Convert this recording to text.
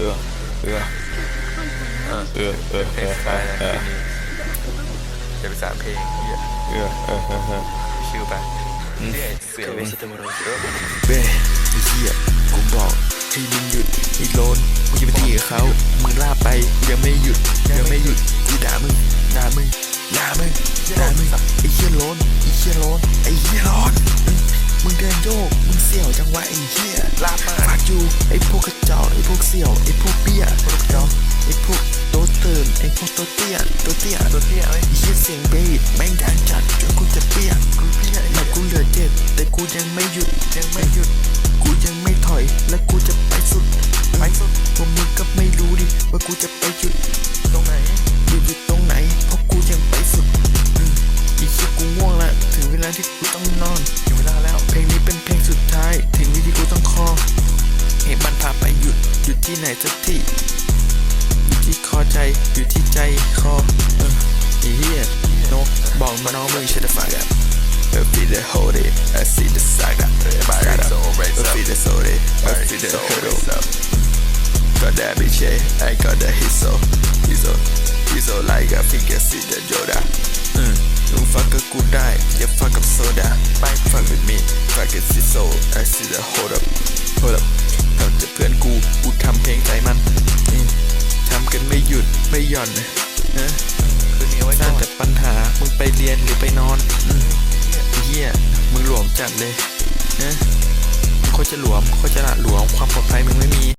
เออเออเออเออเออเพลงสไตล์นะเอคือนนี้เดี๋ยวไปสามเพลงเฮียเออเออเออเออชื่อไปเรียเสียงไม่ใช่ตัวเราเออเบ้ไอ้เหี้ยกูบอกให้มึงหยุดไอ้โลนกูจะไปตีกับเขามึงล่าไปยังไม่หยุดยังไม่หยุดกูด่ามึงด่ามึงด่ามึงด่ามึงไอ้เหี้ยโลนไอ้เหี้ยโลนไอ้เหี้ยโลน มึงเดินโยก มึงเสี่ยวจังวะไอ้เหี้ยลาบมากฝากอยู่ไอ้พวกกระจอกไอ้พวกเสี่ยวไอ้พวกเบี้ยพวกกระจอกไอ้พวกโตเติร์นไอ้พวกโตเตี้ยโตเตี้ยโตเตี้ยไอ้เหี้ยเสียงเบสแม่งดังจัดจนกูจะเปียกกูเตี้ยแต่กูเหลือเจ็ดแต่กูยังไม่หยุดยังไม่หยุด กูยังไม่ถอยและกูจะไปสุดไปสุดพวกมึงก็ไม่รู้ดิว่ากูจะไปหยุด ละถึงเวลาที่กูต้องนอนถึงเวลาแล้วเพลงนี้เป็นเพลงสุดท้ายถึงวิธีกูต้องคอให้มันพาไปหยุดหยุดที่ไหนสักที่อยู่ที่คอใจอยู่ที่ใจคอเออไอ้เหี้ยนกบอกมาน้องมึง shut the fuck up I feel the hold it I see the saga Everybody so raise up feel the soul it I feel the hurdle. Got that bitch, yeah. I got that hit so He's so He's so like a figure see the Yoda อืมมึงฟังกับ กูได้อย่าฟังกับโซดาไป fuck with me fuck with the so. I see the hold up hold up ทำจะเพื่อนกู กูทำเพลงใจมันทำกันไม่หยุด ไม่หย่อนนะคืนนี้ไว้สก่ร้าองนแต่ปัญหา มึงไปเรียนหรือไปนอนอืมเหี้ยมึงหลวมจัดเลยนะมึงโคตรจะหลวมโคตรจะละหลวม ความปลอดภัยมึงไม่มี